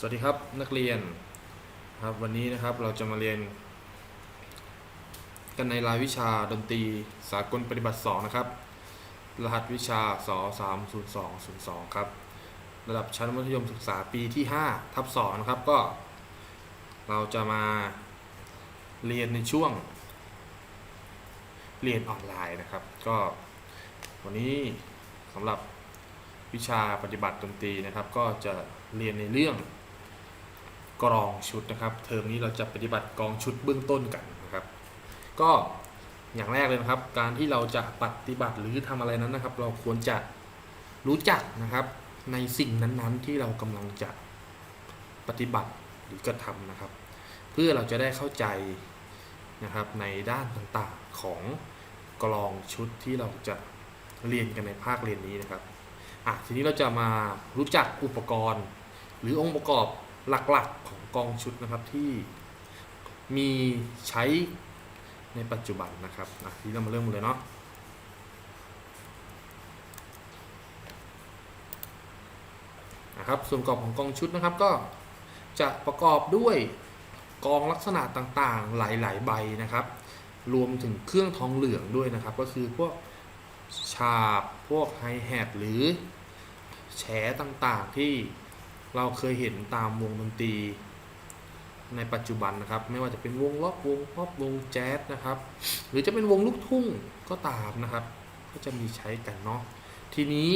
สวัสดีครับนักเรียนครับวันนี้นะครับเราจะมาเรียน กันในรายวิชาดนตรีสากลปฏิบัติ 2 นะครับ รหัสวิชาส30202 ครับ ระดับชั้นมัธยมศึกษาปีที่ 5 ทับ2นะครับก็ เราจะมาเรียนในช่วง เรียนออนไลน์นะครับ ก็วันนี้สำหรับวิชาปฏิบัติดนตรีนะครับ ก็จะเรียนในเรื่อง กรองชุดนะครับ เทอมนี้เราจะปฏิบัติกรองชุดเบื้องต้นกันนะครับ ก็อย่างแรกเลยนะครับ การที่เราจะปฏิบัติหรือทำอะไรนั้นนะครับ เราควรจะรู้จักนะครับ ในสิ่งนั้นๆ ที่เรากำลังจะปฏิบัติหรือกระทำนะครับ เพื่อเราจะได้เข้าใจนะครับในด้านต่างๆของกลองชุดที่เราจะเรียนกันในภาคเรียนนี้นะครับอะทีนี้เราจะมารู้จักอุปกรณ์ หรือองค์ประกอบ หลักๆของกองชุดนะครับที่มีใช้ในปัจจุบันนะครับอะทีนี้เรามาเริ่มเลยเนาะนะครับส่วนประกอบของกองชุดนะครับก็จะประกอบด้วยกองลักษณะต่างๆ หลายๆ ใบนะครับ รวมถึงเครื่องทองเหลืองด้วยนะครับ ก็คือพวกฉาบพวกไฮแฮทหรือแฉต่างๆที่ เราเคยเห็นตามวงดนตรี ในปัจจุบันนะครับ ไม่ว่าจะเป็นวงล็อกวงป๊อปวงแจ๊สนะครับ หรือจะเป็นวงลูกทุ่งก็ตามนะครับ ก็จะมีใช้กันเนาะทีนี้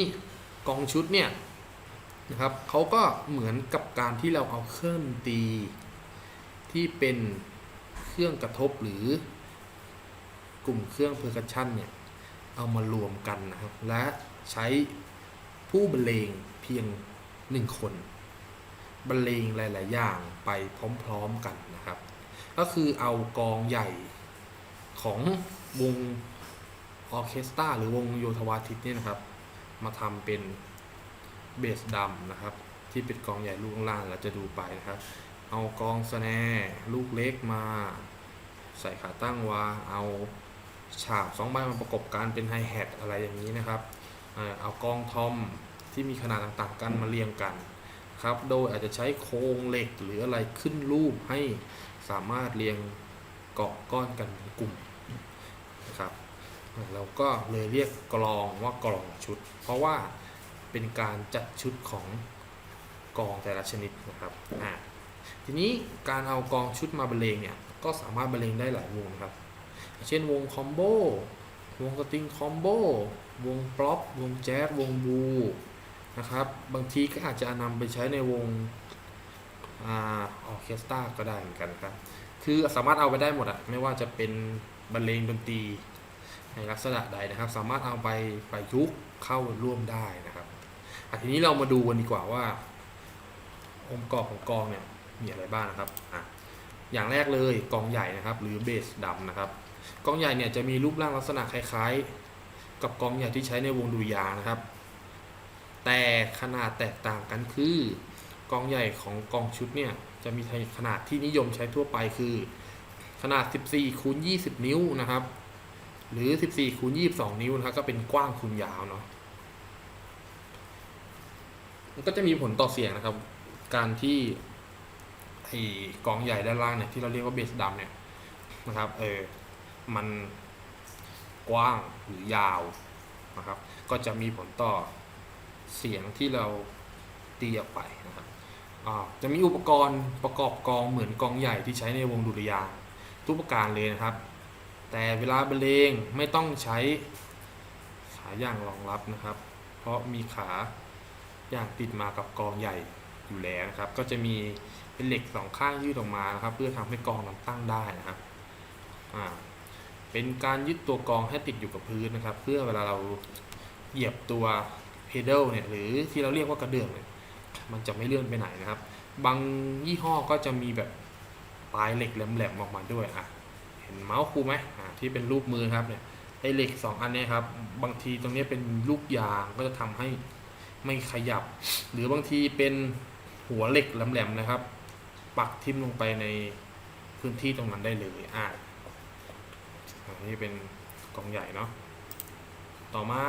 กองชุดเนี่ยนะครับเขาก็เหมือนกับการที่เราเอาเครื่องดนตรีที่เป็นเครื่องกระทบหรือกลุ่มเครื่องเพอร์คัชชันเนี่ยเอามารวมกันนะครับ และใช้ผู้บรรเลงเพียงหนึ่งคน บรรเลงหลาย ๆ อย่างไปพร้อม ๆ กันนะครับ ก็คือเอากองใหญ่ของวงออเคสตราหรือวงโยธวาทิตเนี่ยนะครับ มาทำเป็นเบสดำนะครับ ที่เป็นกองใหญ่ลูกล่างเราจะดูไปนะครับ เอากองสแนลูกเล็กมา ใส่ขาตั้งวาเอาฉาบสองใบมาประกบกันเป็นไฮแฮทอะไรอย่างนี้นะครับ เอ่อเอากองทอมที่มีขนาดต่าง ๆ กันมาเรียงกัน ครับ โดยอาจจะใช้โครงเหล็กหรืออะไรขึ้นรูปให้สามารถเรียงเกาะก้อนกันเป็นกลุ่มนะครับเราก็เลยเรียกกลองว่ากลองชุด เพราะว่าเป็นการจัดชุดของกองแต่ละชนิดนะครับอ่าทีนี้การเอากองชุดมาบรรเลงเนี่ยก็สามารถบรรเลงได้หลายวงครับ เช่นวงคอมโบวงสตริงคอมโบวงป๊อปวงแจ๊สวงบู นะครับ บางทีก็อาจจะนำไปใช้ในวงออเคสตราก็ได้เหมือนกันครับ คือสามารถเอาไปได้หมดอะไม่ว่าจะเป็นบรรเลงดนตรีในลักษณะใดนะครับ สามารถเอาไปประยุกต์เข้าร่วมได้นะครับทีนี้เรามาดูกันดีกว่าว่า องค์ประกอบของกองเนี่ยมีอะไรบ้างนะครับอะอย่างแรกเลยกองใหญ่นะครับ หรือเบสดำนะครับกองใหญ่เนี่ยจะมีรูปร่างลักษณะคล้ายๆ กับกองใหญ่ที่ใช้ในวงดุริยางนะครับ แต่ขนาดแตกต่างกันคือกองใหญ่ของกองชุดเนี่ยจะมีขนาดที่นิยมใช้ทั่วไปคือ ขนาด 14คูณ20 นิ้วนะครับ หรือ 14คูณ22 นิ้วนะครับก็เป็นกว้างคูณยาวเนาะมันก็จะมีผลต่อเสียงนะครับ การที่ไอ้กองใหญ่ด้านล่างเนี่ยที่เราเรียกว่าเบสดำเนี่ยนะครับเออมันกว้างหรือยาวนะครับ ก็จะมีผลต่อ เสียงที่เราตีออกไปนะครับจะมีอุปกรณ์ประกอบกองเหมือนกองใหญ่ที่ใช้ในวงดุริยางทุกประการเลยนะครับ แต่เวลาบรรเลงไม่ต้องใช้ขาย่างรองรับนะครับ เพราะมีขาย่างติดมากับกองใหญ่อยู่แล้วนะครับ ก็จะมีเป็นเหล็กสองข้างยืดออกมานะครับ เพื่อทำให้กองนั้นตั้งได้นะครับเป็นการยึดตัวกองให้ติดอยู่กับพื้นนะครับ เพื่อเวลาเราเหยียบตัว เพดลเนี่ยหรือที่เราเรียกว่ากระเดื่องเนี่ยมันจะไม่เลื่อนไปไหนนะครับ บางยี่ห้อก็จะมีแบบปลายเหล็กแหลมๆออกมาด้วยอะเห็นเมาส์ครูไหมอ่าที่เป็นรูปมือครับเนี่ยไอเหล็กสองอันเนี้ครับบางทีตรงนี้เป็นลูกยางก็จะทำให้ไม่ขยับ หรือบางทีเป็นหัวเหล็กแหลมๆนะครับ ปักทิ่มลงไปในพื้นที่ตรงนั้นได้เลยอะอันนี้เป็นกองใหญ่เนาะต่อมา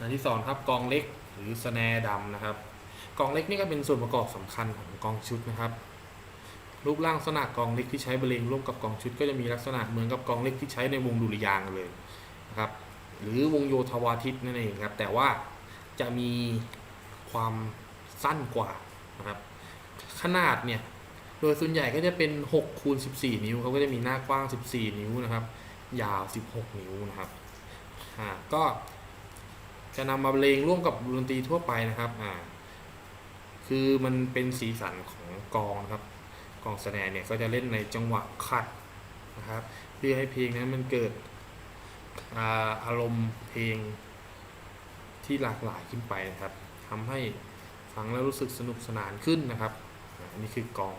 อันที่สองครับกองเล็กหรือสแนร์ดำนะครับ กองเล็กนี่ก็เป็นส่วนประกอบสำคัญของกองชุดนะครับ รูปร่างลักษณะกองเล็กที่ใช้บรรเลงร่วมกับกองชุด ก็จะมีลักษณะเหมือนกับกองเล็กที่ใช้ในวงดุริยางเลยนะครับ หรือวงโยธวาทิตนั่นเองครับแต่ว่าจะมีความสั้นกว่านะครับ ขนาดเนี่ยโดยส่วนใหญ่ก็จะเป็น6คูณ14 นิ้วเขาก็จะมีหน้ากว้าง 14 นิ้วนะครับ ยาว 16 นิ้วนะครับอ่าก็ จะนำมาบรรเลงร่วมกับดนตรีทั่วไปนะครับอ่าคือมันเป็นสีสันของกองครับกองแสดงเนี่ยก็จะเล่นในจังหวะขัดนะครับเพื่อให้เพลงนั้นมันเกิดอาอารมณ์เพลงที่หลากหลายขึ้นไปนะครับทำให้ฟังแล้วรู้สึกสนุกสนานขึ้นนะครับอันนี้คือกอง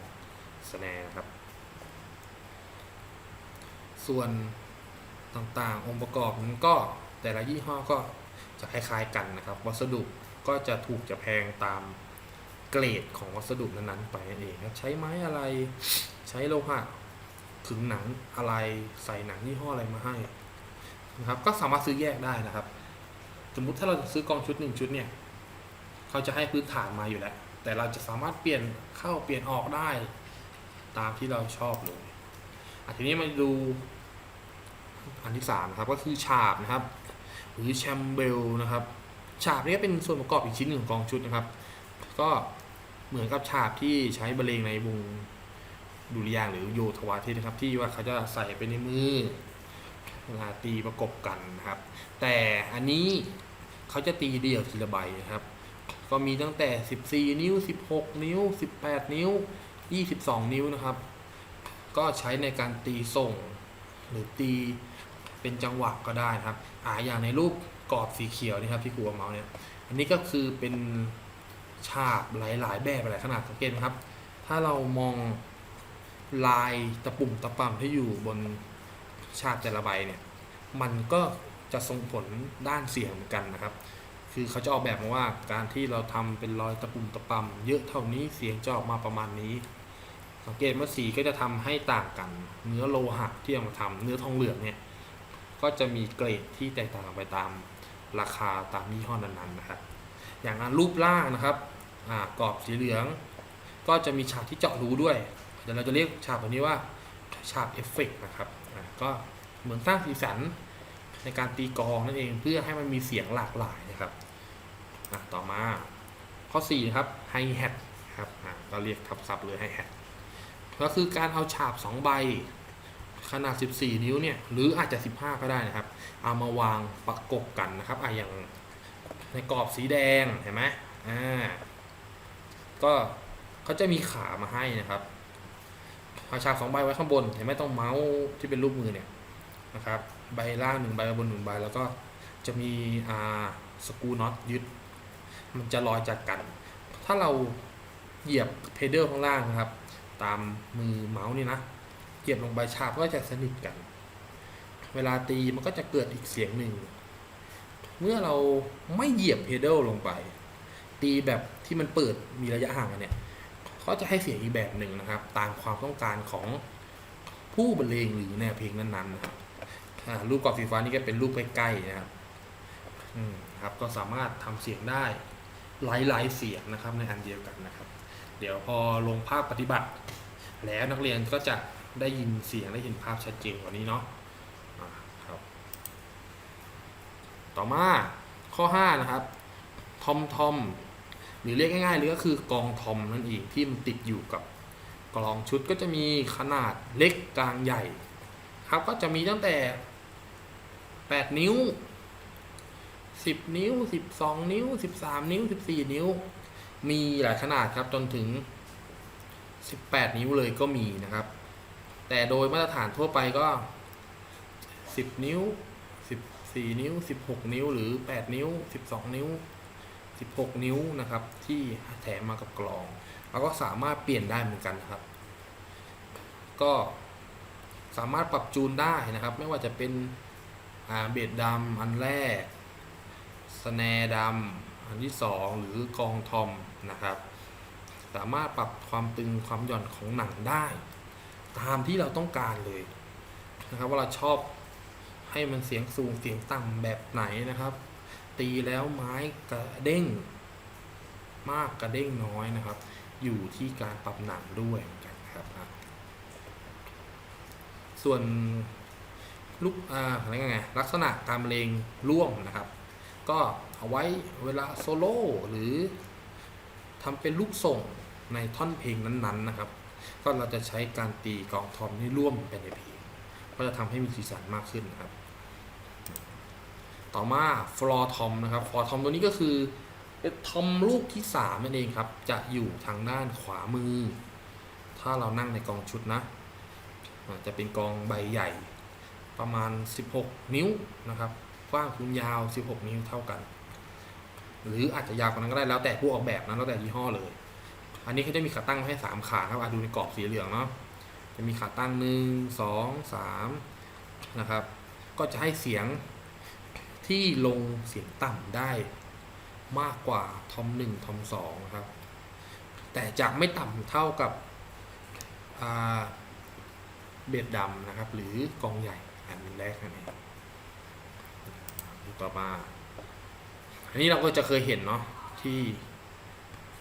แสดงนะครับ ส่วนต่างๆ องค์ประกอบนั้นก็แต่ละยี่ห้อก็ จะคล้ายๆกันนะครับ วัสดุก็จะถูกจะแพงตามเกรดของวัสดุนั้นๆไปนั่นเองครับใช้ไม้อะไรใช้โลหะขึงหนังอะไรใส่หนังยี่ห้ออะไรมาให้นะครับ ก็สามารถซื้อแยกได้นะครับ สมมุติถ้าเราจะซื้อกองชุดหนึ่งชุดเนี่ยเขาจะให้พื้นฐานมาอยู่แล้ว แต่เราจะสามารถเปลี่ยนเข้าเปลี่ยนออกได้ตามที่เราชอบเลยอะทีนี้มาดูอันที่สามนะครับก็คือฉาบนะครับ หรือแชมเบลนะครับฉาบนี่ก็เป็นส่วนประกอบอีกชิ้นหนึ่งของกองชุดนะครับ ก็เหมือนกับฉาบที่ใช้บรรเลงในวงดุริยางหรือโยธวาทิตนะครับ ที่ว่าเขาจะใส่ไปในมือเวลาตีประกบกันนะครับ แต่อันนี้เขาจะตีเดี่ยวทีละใบนะครับ ก็มีตั้งแต่ 14 นิ้ว 16 นิ้ว 18 นิ้ว 22 นิ้วนะครับ ก็ใช้ในการตีส่ง หรือตี เป็นจังหวะก็ได้นะครับอ่าอย่างในรูปกรอบสีเขียวนี่ครับที่ครูเอาเมาส์เนี่ยอันนี้ก็คือเป็นฉาบหลาย ๆ แบบหลายขนาดสังเกตไหมครับ ถ้าเรามองลายตะปุ่มตะป่ำที่อยู่บนฉาบแต่ละใบเนี่ยมันก็จะส่งผลด้านเสียงเหมือนกันนะครับ คือเขาจะออกแบบมาว่าการที่เราทำเป็นรอยตะปุ่มตะป่ำเยอะเท่านี้เสียงจะออกมาประมาณนี้ สังเกตว่าสีก็จะทำให้ต่างกัน เนื้อโลหะที่เอามาทำเนื้อทองเหลืองเนี่ย ก็จะมีเกรดที่แตกต่างไปตามราคาตามยี่ห้อนั้นๆนะครับ อย่างนั้นรูปร่างนะครับกรอบสีเหลือง ก็จะมีฉากที่เจาะรูด้วยเดี๋ยวเราจะเรียกฉากแบบนี้ว่าฉากเอฟเฟกต์นะครับก็เหมือนสร้างสีสันในการตีกองนั่นเองเพื่อให้มันมีเสียงหลากหลายนะครับต่อมาข้อ4นะครับไฮแฮทครับเราเรียกทับศัพท์เลยไฮแฮทก็คือการเอาฉาบ2ใบ ขนาด 14 นิ้วเนี่ยหรืออาจจะ 15 ก็ได้นะครับ เอามาวางประกบกันนะครับอะอย่างในกรอบสีแดงเห็นไหมอ่าก็เขาจะมีขามาให้นะครับเอาฉากสองใบไว้ข้างบนเห็นไหมต้องเมาส์ที่เป็นรูปมือเนี่ยนะครับใบล่างหนึ่งใบบนหนึ่งใบแล้วก็จะมีอ่าสกูน็อตยึด มันจะลอยจากกัน ถ้าเราเหยียบเพดเดิลข้างล่างนะครับ ตามมือเมาส์นี่นะ เหยียบลงไปฉาบก็จะสนิทกัน เวลาตีมันก็จะเกิดอีกเสียงหนึ่ง เมื่อเราไม่เหยียบเพดเดิลลงไป ตีแบบที่มันเปิดมีระยะห่างกันเนี่ยเขาจะให้เสียงอีกแบบหนึ่งนะครับ ตามความต้องการของผู้บรรเลงหรือแนวเพลงนั้นๆนะครับรูปกรอบสีฟ้านี่ก็เป็นรูปใกล้ๆนะครับอืมครับ ก็สามารถทำเสียงได้หลายๆเสียงนะครับในอันเดียวกันนะครับ เดี๋ยวพอลงภาพปฏิบัติ แล้วนักเรียนก็จะ ได้ยินเสียงได้เห็นภาพชัดเจนกว่านี้เนาะครับ ต่อมาข้อ 5 นะครับทอมทอมหรือเรียกง่ายๆเลยก็คือกองทอมนั่นเองที่มันติดอยู่กับกลองชุดก็จะมีขนาดเล็กกลางใหญ่ ครับก็จะมีตั้งแต่ 8 นิ้ว 10 นิ้ว 12 นิ้ว 13 นิ้ว 14 นิ้ว มีหลายขนาดครับจนถึง 18 นิ้วเลยก็มีนะครับ แต่โดยมาตรฐานทั่วไปก็ 10 นิ้ว 14 นิ้ว 16 นิ้ว หรือ 8 นิ้ว 12 นิ้ว 16 นิ้วนะครับ ที่แถมมากับกลอง แล้วก็สามารถเปลี่ยนได้เหมือนกันครับ ก็สามารถปรับจูนได้นะครับ ไม่ว่าจะเป็นเบสดำอันแรก สแนดำอันที่สองหรือกองทอมนะครับ สามารถปรับความตึงความหย่อนของหนังได้ ตามที่เราต้องการเลยนะครับ ว่าเราชอบให้มันเสียงสูงเสียงต่ำแบบไหนนะครับ ตีแล้วไม้กระเด้ง มากกระเด้งน้อยนะครับ อยู่ที่การปรับหนังด้วยเหมือนกันครับอะส่วนลูกอ่าอะไรไงลักษณะการบรรเลงร่วมนะครับ ก็เอาไว้เวลาโซโล่หรือทำเป็นลูกส่งในท่อนเพลงนั้นๆนะครับ ก็เราจะใช้การตีกองทอมนี่ร่วมไปในเพลงก็จะทำให้มีสีสันมากขึ้นนะครับ ต่อมาฟลอทอมนะครับฟลอทอมตัวนี้ก็คือเป็นทอมลูกที่3นั่นเองครับ จะอยู่ทางด้านขวามือ ถ้าเรานั่งในกองชุดนะ จะเป็นกองใบใหญ่ ประมาณ 16 นิ้วนะครับกว้างคูณยาว 16 นิ้วเท่ากัน หรืออาจจะยาวกว่านั้นก็ได้แล้วแต่ผู้ออกแบบนะแล้วแต่ยี่ห้อเลย อันนี้เขาจะมีขาตั้งให้3ขาครับดูในกรอบสีเหลืองเนาะจะมีขาตั้งหนึ่งสองสามนะครับ ก็จะให้เสียงที่ลงเสียงต่ำได้มากกว่าทอมหนึ่งทอมสองครับ แต่จะไม่ต่ำเท่ากับเบสดำนะครับ หรือกองใหญ่อันแรกนั่นเองต่อมา อันนี้เราก็จะเคยเห็นเนาะที่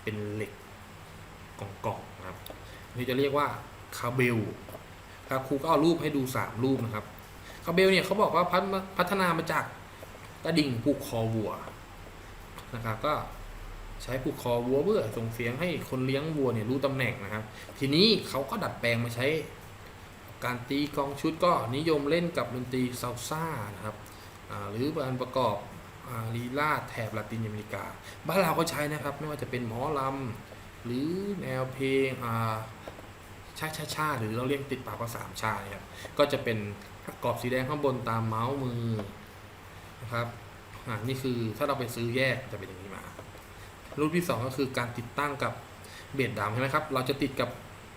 เป็นเหล็ก กล่องๆนะครับนี่จะเรียกว่าคาเบลครับครูก็เอารูปให้ดู3รูปนะครับคาเบลเนี่ยเขาบอกว่าพัฒนาพัฒนามาจากกระดิ่งผูกคอวัวนะครับก็ใช้ผูกคอวัวเพื่อส่งเสียงให้คนเลี้ยงวัวเนี่ยรู้ตำแหน่งนะครับ ทีนี้เขาก็ดัดแปลงมาใช้ การตีกองชุดก็นิยมเล่นกับดนตรีซาซ่านะครับหรือการประกอบอลีลาแถบลาตินอเมริกา บ้านเราก็ใช้นะครับ ไม่ว่าจะเป็นหมอลำ หรือแนวเพลงอ่าชาชาชาหรือเราเรียกติดปากว่าสามชาครับก็จะเป็นกรอบสีแดงข้างบนตามเมาส์มือนะครับอ่านี่คือถ้าเราไปซื้อแยกจะเป็นอย่างนี้มา รูปที่สองก็คือการติดตั้งกับเบสดำใช่ไหมครับ เราจะติดกับ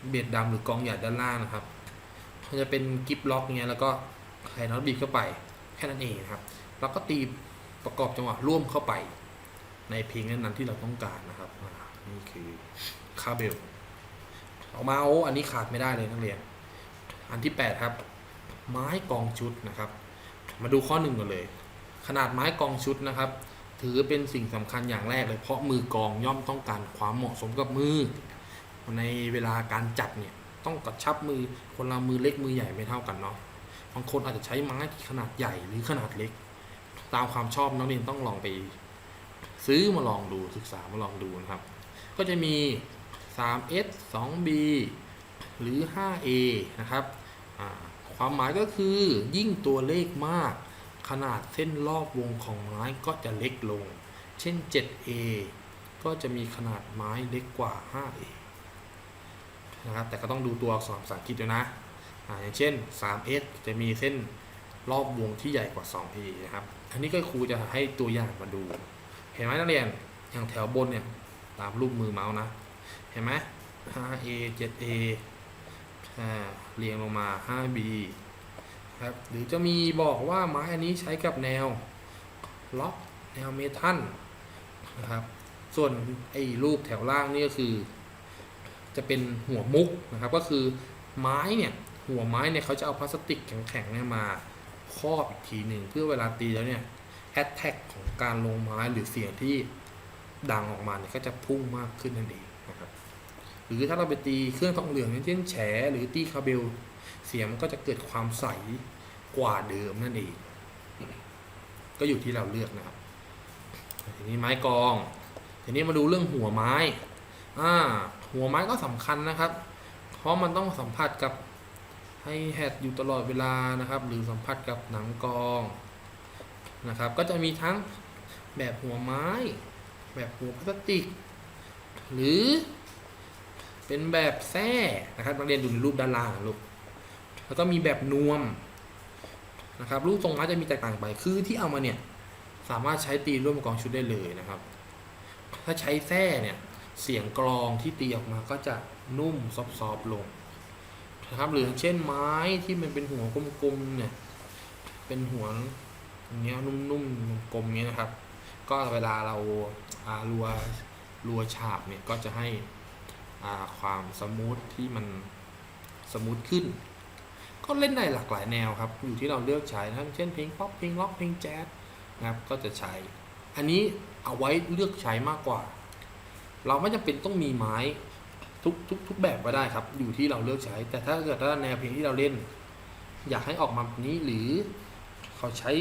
เบสดำหรือกองใหญ่ด้านล่างนะครับมันจะเป็นกิฟล็อกเงี้ยแล้วก็ไขน็อตบีบเข้าไปแค่นั้นเองครับเราก็ตีประกอบจังหวะร่วมเข้าไป ในเพลงนั้นๆที่เราต้องการนะครับ นี่คือคาเบลออกมาโอ้อันนี้ขาดไม่ได้เลยนักเรียน อันที่ 8 ครับ ไม้กองชุดนะครับ มาดูข้อหนึ่งกันเลย ขนาดไม้กองชุดนะครับ ถือเป็นสิ่งสำคัญอย่างแรกเลยเพราะมือกองย่อมต้องการความเหมาะสมกับมือ ในเวลาการจับเนี่ยต้องกระชับมือคนเรามือเล็กมือใหญ่ไม่เท่ากันเนาะบางคนอาจจะใช้ไม้ที่ขนาดใหญ่หรือขนาดเล็ก ตามความชอบนักเรียนต้องลองไป ซื้อมาลองดูศึกษามาลองดูนะครับ ก็จะมี 3S 2B หรือ 5A นะครับ ความหมายก็คือยิ่งตัวเลขมาก ขนาดเส้นรอบวงของไม้ก็จะเล็กลง เช่น 7A ก็จะมีขนาดไม้เล็กกว่า 5A นะครับแต่ก็ต้องดูตัวอักษรภาษาอังกฤษด้วยนะออย่างเช่น 3S จะมีเส้นรอบวงที่ใหญ่กว่า 2A นะครับ อันนี้ก็ครูจะให้ตัวอย่างมาดู เห็นไหมนักเรียน อย่างแถวบนเนี่ย ตามรูปมือเมาส์นะ เห็นไหม 5A 7A เรียงลงมา 5B ครับหรือจะมีบอกว่าไม้อันนี้ใช้กับแนวล็อกแนวเมทัลนะครับ ส่วนไอ้รูปแถวล่างนี่ก็คือ จะเป็นหัวมุกนะครับ ก็คือไม้เนี่ยหัวไม้เนี่ยเขาจะเอาพลาสติกแข็งๆเนี่ยมาครอบอีกทีหนึ่งเพื่อเวลาตีแล้วเนี่ยแอตแทกของการลงไม้หรือเสียงที่ ดังออกมาเนี่ยก็จะพุ่งมากขึ้นนั่นเองนะครับ หรือถ้าเราไปตีเครื่องทองเหลืองเช่นแฉหรือตีคาเบล เสียงมันก็จะเกิดความใสกว่าเดิมนั่นเอง ก็อยู่ที่เราเลือกนะครับ ทีนี้ไม้กอง ทีนี้มาดูเรื่องหัวไม้อ่าหัวไม้ก็สำคัญนะครับ เพราะมันต้องสัมผัสกับให้แฮดอยู่ตลอดเวลานะครับ หรือสัมผัสกับหนังกองนะครับ ก็จะมีทั้งแบบหัวไม้ แบบหัวพลาสติก หรือ เป็นแบบแส้นะครับนักเรียนดูในรูปด้านล่างลูกแล้วก็มีแบบนวมนะครับ รูปทรงม้จะมีแตกต่างไปคือที่เอามาเนี่ย สามารถใช้ตีร่วมกองชุดได้เลยนะครับ ถ้าใช้แส้เนี่ยเสียงกลองที่ตีออกมาก็จะนุ่มซอฟๆลงนะครับหรือเช่นไม้ที่มันเป็นหัวกลมๆเนี่ยเป็นหัวอย่างเงี้ยนุ่มๆกลมๆเงี้ยนะครับ ก็เวลาเราอารัวรัวฉาบเนี่ยก็จะให้อ่าความสมูทที่มันสมูทขึ้น ก็เล่นได้หลากหลายแนวครับ อยู่ที่เราเลือกใช้นะครับเช่นเพลงป๊อปเพลงร็อกเพลงแจ๊สนะครับก็จะใช้ อันนี้เอาไว้เลือกใช้มากกว่า เราไม่จำเป็นต้องมีไม้ทุกทุกทุกแบบก็ได้ครับ อยู่ที่เราเลือกใช้ แต่ถ้าเกิดว่าแนวเพลงที่เราเล่น อยากให้ออกมาแบบนี้หรือเขาใช้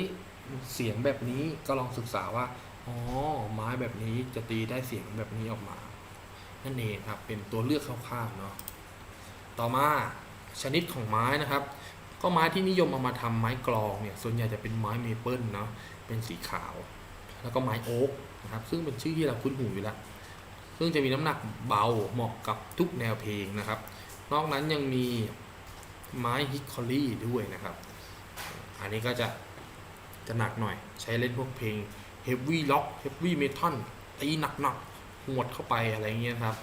เสียงแบบนี้ก็ลองศึกษาว่า อ๋อ ไม้แบบนี้จะตีได้เสียงแบบนี้ออกมา นั่นเองครับ เป็นตัวเลือกคร่าวๆเนาะ ต่อมาชนิดของไม้นะครับ ก็ไม้ที่นิยมเอามาทำไม้กลองเนี่ย ส่วนใหญ่จะเป็นไม้เมเปิลเนาะ เป็นสีขาว แล้วก็ไม้โอ๊กนะครับ ซึ่งเป็นชื่อที่เราคุ้นหูอยู่แล้ว ซึ่งจะมีน้ำหนักเบาเหมาะกับทุกแนวเพลงนะครับ นอกนั้นยังมีไม้ฮิคคอรี่ด้วยนะครับ อันนี้ก็จะจะหนักหน่อย ใช้เล่นพวกเพลง เฮฟวี่ล็อกเฮฟวี่เมทัลตีหนักๆหวดเข้าไปอะไรเงี้ยครับ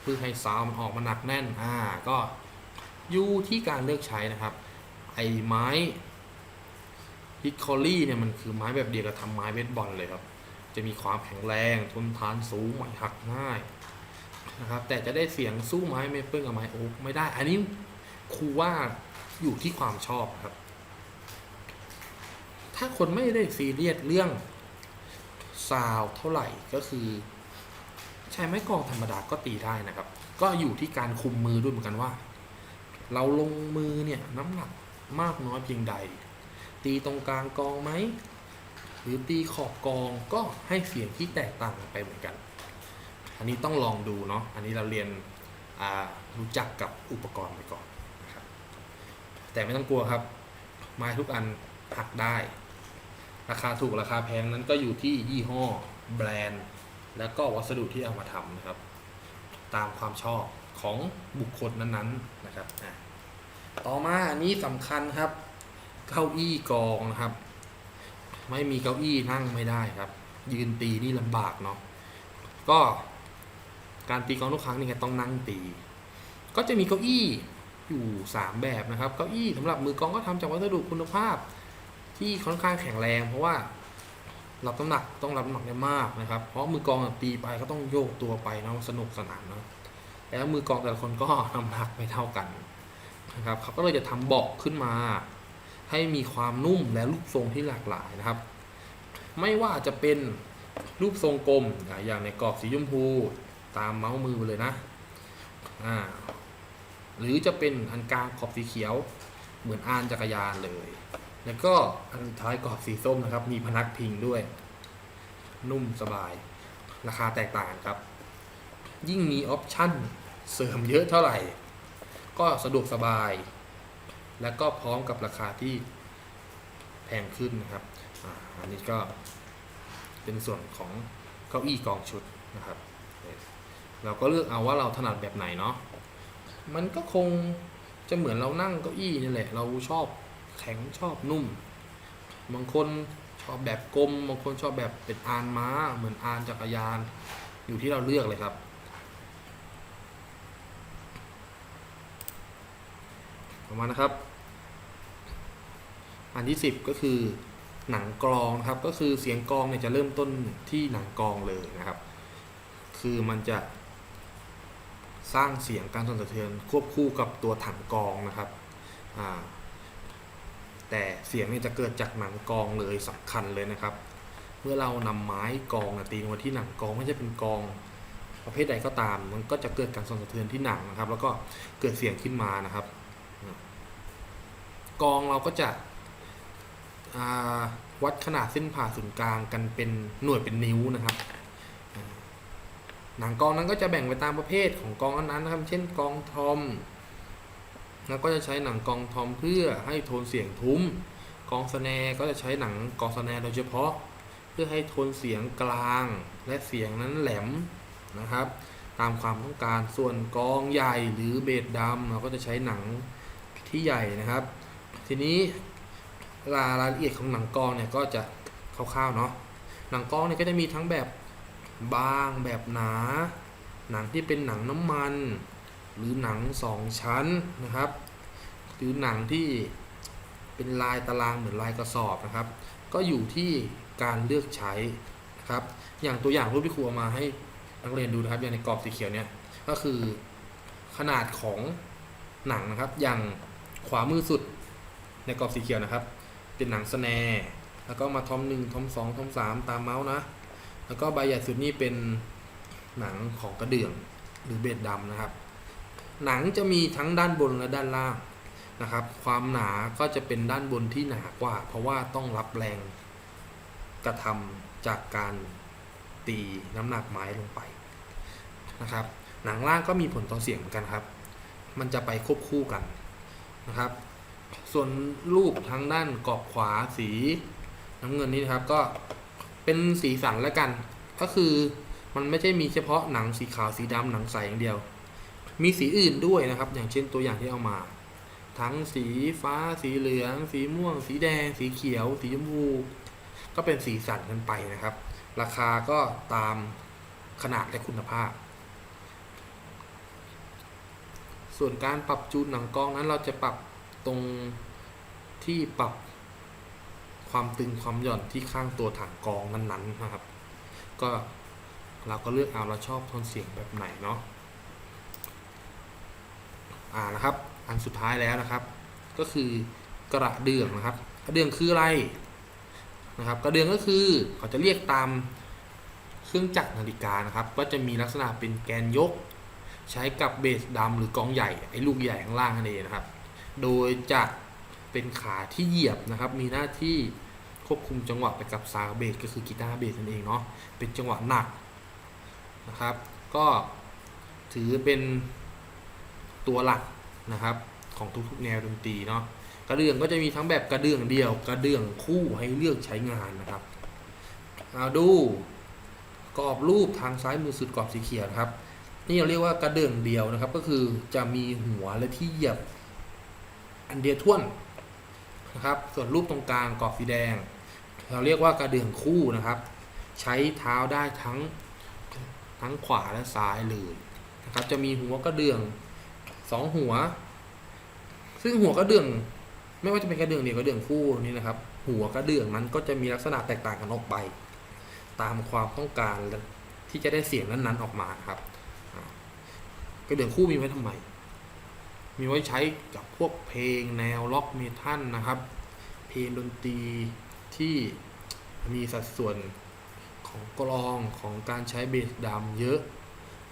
เพื่อให้ซาวมันออกมาหนักแน่นอ่าก็อยู่ที่การเลือกใช้นะครับ ไอ้ไม้ฮิตคอรี่เนี่ยมันคือไม้แบบเดียวกับทำไม้เบสบอลเลยครับ จะมีความแข็งแรงทนทานสูงไม่หักง่ายนะครับ แต่จะได้เสียงสู้ไม้เมเปิลกับไม้โอ๊กไม่ได้ อันนี้ครูว่าอยู่ที่ความชอบครับ ถ้าคนไม่ได้ซีเรียสเรื่อง ซาวเท่าไหร่ก็คือ ใช้ไม้กองธรรมดาก็ตีได้นะครับ ก็อยู่ที่การคุมมือด้วยเหมือนกันว่า เราลงมือเนี่ยน้ำหนักมากน้อยเพียงใด ตีตรงกลางกองไหมหรือตีขอบกองก็ให้เสียงที่แตกต่างกันไปเหมือนกัน อันนี้ต้องลองดูเนาะอันนี้เราเรียนรู้จักกับอุปกรณ์ไปก่อนนะครับแต่ไม่ต้องกลัวครับ ไม้ทุกอันหักได้ ราคาถูกราคาแพงนั้นก็อยู่ที่ยี่ห้อแบรนด์ แล้วก็วัสดุที่เอามาทำนะครับ ตามความชอบของบุคคลนั้นๆนะครับต่อมาอันนี้สำคัญครับ เก้าอี้กองนะครับ ไม่มีเก้าอี้นั่งไม่ได้ครับ ยืนตีนี่ลำบากเนาะก็การตีกองทุกครั้งนี่ต้องนั่งตี ก็จะมีเก้าอี้อยู่ 3 แบบนะครับ เก้าอี้สำหรับมือกองก็ทำจากวัสดุคุณภาพ ที่ค่อนข้างแข็งแรง เพราะว่ารับน้ำหนักต้องรับน้ำหนักได้มากนะครับ เพราะมือกองตีไปก็ต้องโยกตัวไปเนาะสนุกสนานเนาะแล้วมือกองแต่ละคนก็น้ำหนักไม่เท่ากันนะครับเขาก็เลยจะทำเบาะขึ้นมา ให้มีความนุ่มและรูปทรงที่หลากหลายนะครับ ไม่ว่าจะเป็นรูปทรงกลมอะอย่างในกรอบสีชมพูตามเมาส์มือไปเลยนะอ่าหรือจะเป็นอันกลางขอบสีเขียว เหมือนอานจักรยานเลย แล้วก็อันสุดท้ายกรอบสีส้มนะครับ มีพนักพิงด้วย นุ่มสบาย ราคาแตกต่างครับ ยิ่งมีออปชั่นเสริมเยอะเท่าไหร่ ก็สะดวกสบาย และก็พร้อมกับราคาที่แพงขึ้นนะครับอาอันนี้ก็เป็นส่วนของเก้าอี้กองชุดนะครับ เราก็เลือกเอาว่าเราถนัดแบบไหนเนาะ มันก็คงจะเหมือนเรานั่งเก้าอี้นี่แหละ เราชอบ แข็งชอบนุ่ม บางคนชอบแบบกลม บางคนชอบแบบเป็นอานม้า เหมือนอานจักรยาน อยู่ที่เราเลือกเลยครับประมานะครับ อันที่ 10 ก็คือหนังกลองนะครับ ก็คือเสียงกลองเนี่ยจะเริ่มต้นที่หนังกลองเลยนะครับ คือมันจะสร้างเสียงการสั่นสะเทือนควบคู่กับตัวถังกลองนะครับ อ่า แต่เสียงนี่จะเกิดจากหนังกองเลยสำคัญเลยนะครับ เมื่อเรานำไม้กองน่ะตีลงมาที่หนังกองไม่ใช่เป็นกอง ประเภทใดก็ตาม มันก็จะเกิดการสั่นสะเทือนที่หนังนะครับ แล้วก็เกิดเสียงขึ้นมานะครับ กองเราก็จะวัดขนาดเส้นผ่าศูนย์กลางกันเป็นหน่วยเป็นนิ้วนะครับหนังกองนั้นก็จะแบ่งไปตามประเภทของกองนั้นๆนะครับ เช่นกองทอม แล้วก็จะใช้หนังกองทอมเพื่อให้โทนเสียงทุ้ม กองสแนก็จะใช้หนังกองสแนโดยเฉพาะ เพื่อให้โทนเสียงกลาง และเสียงนั้นแหลมนะครับ ตามความต้องการส่วนกองใหญ่หรือเบสดำเราก็จะใช้หนังที่ใหญ่นะครับ ทีนี้รายละเอียดของหนังกองเนี่ยก็จะคร่าวๆเนาะหนังกองเนี่ยก็จะมีทั้งแบบบางแบบหนา หนังที่เป็นหนังน้ำมัน หรือหนังสองชั้นนะครับ หรือหนังที่เป็นลายตารางเหมือนลายกระสอบนะครับ ก็อยู่ที่การเลือกใช้นะครับ อย่างตัวอย่างรูปที่ครูเอามาให้นักเรียนดูนะครับอย่างในกรอบสีเขียวเนี่ยก็คือขนาดของหนังนะครับ อย่างขวามือสุดในกรอบสีเขียวนะครับ เป็นหนังสแนร์แล้วก็มาทอมหนึ่งทอมสองทอมสามตามเมาส์นะ แล้วก็ใบใหญ่สุดนี่เป็นหนังของกระเดื่องหรือเบสดำนะครับ หนังจะมีทั้งด้านบนและด้านล่างนะครับ ความหนาก็จะเป็นด้านบนที่หนากว่า เพราะว่าต้องรับแรงกระทำจากการตีน้ำหนักไม้ลงไปนะครับ หนังล่างก็มีผลต่อเสียงเหมือนกันครับ มันจะไปควบคู่กันนะครับ ส่วนรูปทางด้านกรอบขวาสีน้ำเงินนี้นะครับก็เป็นสีสันแล้วกัน ก็คือมันไม่ใช่มีเฉพาะหนังสีขาวสีดำหนังใสอย่างเดียว มีสีอื่นด้วยนะครับ อย่างเช่นตัวอย่างที่เอามา ทั้งสีฟ้า สีเหลือง สีม่วง สีแดง สีเขียว สีชมพู ก็เป็นสีสันกันไปนะครับ ราคาก็ตามขนาดและคุณภาพ ส่วนการปรับจูนหนังกล้องนั้นเราจะปรับตรงที่ปรับความตึงความหย่อนที่ข้างตัวถังกองนั้นๆนะครับ ก็เราก็เลือกเอาเราชอบโทนเสียงแบบไหนเนาะ อ่านะครับ อันสุดท้ายแล้วนะครับ ก็คือกระเดื่องนะครับ กระเดื่องคืออะไรนะครับ กระเดื่องก็คือเขาจะเรียกตามเครื่องจักรนาฬิกานะครับ ก็จะมีลักษณะเป็นแกนยก ใช้กับเบสดำหรือกองใหญ่ไอ้ลูกใหญ่ข้างล่างนั่นเองนะครับ โดยจะเป็นขาที่เหยียบนะครับ มีหน้าที่ควบคุมจังหวะไปกับซาวเบสก็คือกีตาร์เบสนั่นเองเนาะเป็นจังหวะหนักนะครับ ก็ถือเป็น ตัวหลักนะครับของทุกๆแนวดนตรีเนาะกระเดื่องก็จะมีทั้งแบบกระเดื่องเดียว กระเดื่องคู่ให้เลือกใช้งานนะครับเอาดูกรอบรูปทางซ้ายมือสุดกรอบสีเขียวนะครับ นี่เราเรียกว่ากระเดื่องเดียวนะครับ ก็คือจะมีหัวและที่เหยียบอันเดียวท่วนนะครับ ส่วนรูปตรงกลางกรอบสีแดง เราเรียกว่ากระเดื่องคู่นะครับ ใช้เท้าได้ทั้งทั้งขวาและซ้ายเลยนะครับ จะมีหัวกระเดื่อง สองหัว ซึ่งหัวกระเดื่อง ไม่ว่าจะเป็นกระเดื่องเดียวกระเดื่องคู่นี่นะครับ หัวกระเดื่องนั้นก็จะมีลักษณะแตกต่างกันออกไป ตามความต้องการที่จะได้เสียงนั้นๆออกมาครับ กระเดื่องคู่มีไว้ทำไม มีไว้ใช้กับพวกเพลงแนวล็อกเมทัลนะครับ เพลงดนตรีที่มีสัดส่วนของกลองของการใช้เบสดำเยอะ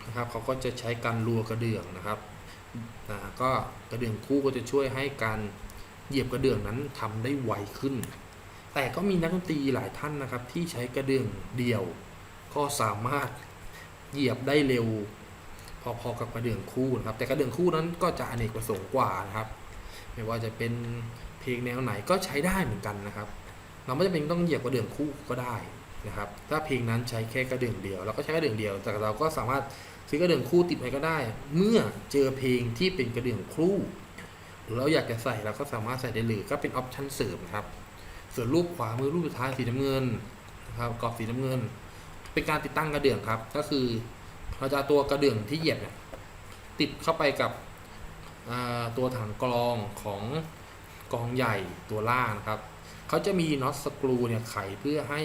นะครับ เขาก็จะใช้การรัวกระเดื่องนะครับ นะก็กระเดื่องคู่ก็จะช่วยให้การเหยียบกระเดื่องนั้นทำได้ไวขึ้น แต่ก็มีนักดนตรีหลายท่านนะครับ ที่ใช้กระเดื่องเดี่ยว ก็สามารถเหยียบได้เร็ว พอๆกับกระเดื่องคู่นะครับ แต่กระเดื่องคู่นั้นก็จะอเนกประสงค์กว่านะครับ ไม่ว่าจะเป็นเพลงแนวไหนก็ใช้ได้เหมือนกันนะครับ เราไม่จำเป็นต้องเหยียบกระเดื่องคู่ก็ได้นะครับ ถ้าเพลงนั้นใช้แค่กระเดื่องเดียวเราก็ใช้กระเดื่องเดียว แต่เราก็สามารถ ซื้อกระเดื่องคู่ติดไว้ก็ได้ เมื่อเจอเพลงที่เป็นกระเดื่องคู่หรือเราอยากจะใส่เราก็สามารถใส่ได้เลยก็เป็นออปชั่นเสริมครับ ส่วนรูปขวามือรูปสุดท้ายสีน้ำเงินนะครับกรอบสีน้ำเงิน เป็นการติดตั้งกระเดื่องครับ ก็คือเราจะตัวกระเดื่องที่เหยียบเนี่ยติดเข้าไปกับตัวถังกรองของกองใหญ่ตัวล่างนะครับเขาจะมีน็อตสกรูเนี่ยไขเพื่อให้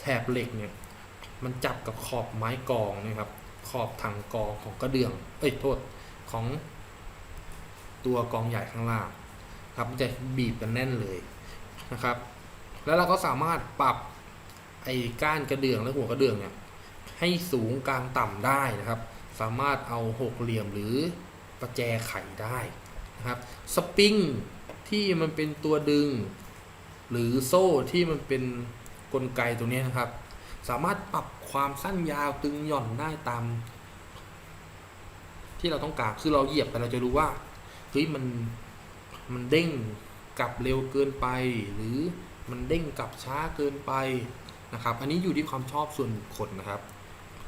แถบเหล็กเนี่ยมันจับกับขอบไม้กองนะครับ ขอบถังกองของกระเดื่อง เอ้ยโทษของตัวกองใหญ่ข้างล่างครับมันจะบีบกันแน่นเลยนะครับ แล้วเราก็สามารถปรับไอ้ก้านกระเดื่องและหัวกระเดื่องเนี่ยให้สูงกลางต่ำได้นะครับ สามารถเอาหกเหลี่ยมหรือประแจไขได้นะครับ สปริงที่มันเป็นตัวดึง หรือโซ่ที่มันเป็นกลไกตัวนี้นะครับ สามารถปรับความสั้นยาวตึงหย่อนได้ตาม ที่เราต้องการคือเราเหยียบไปเราจะรู้ว่าเฮ้ยมันมันเด้งกลับเร็วเกินไป หรือมันเด้งกลับช้าเกินไปนะครับ อันนี้อยู่ที่ความชอบส่วนบุคคลนะครับ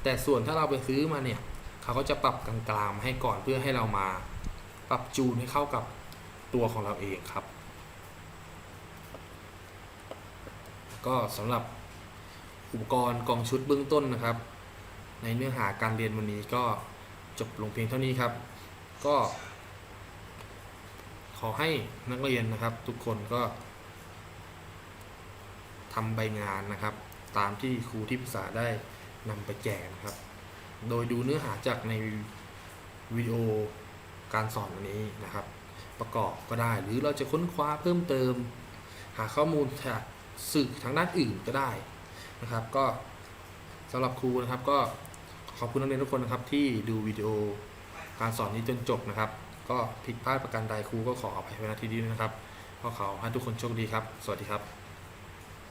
แต่ส่วนถ้าเราไปซื้อมาเนี่ย เขาก็จะปรับกลางๆให้ก่อนเพื่อให้เรามาปรับจูนให้เข้ากับตัวของเราเองครับ ก็สำหรับ อุปกรณ์กองชุดเบื้องต้นนะครับ ในเนื้อหาการเรียนวันนี้ก็จบลงเพียงเท่านี้ครับ ก็ ขอให้นักเรียนนะครับ ทุกคนก็ทำใบงานนะครับ ตามที่ครูที่ปรึกษาได้นำไปแจกนะครับ โดยดูเนื้อหาจากในวิดีโอการสอนวันนี้นะครับ ประกอบก็ได้หรือเราจะค้นคว้าเพิ่มเติม หาข้อมูลจากสื่อทางด้านอื่นก็ได้ นะครับ ก็สำหรับครูนะครับก็ขอบคุณนักเรียนทุกคนนะครับที่ดูวิดีโอการสอนนี้จนจบนะครับ ก็ผิดพลาดประการใดครูก็ขออภัยไว้ณที่นี้นะครับ ก็ขอให้ทุกคนโชคดีครับ สวัสดีครับ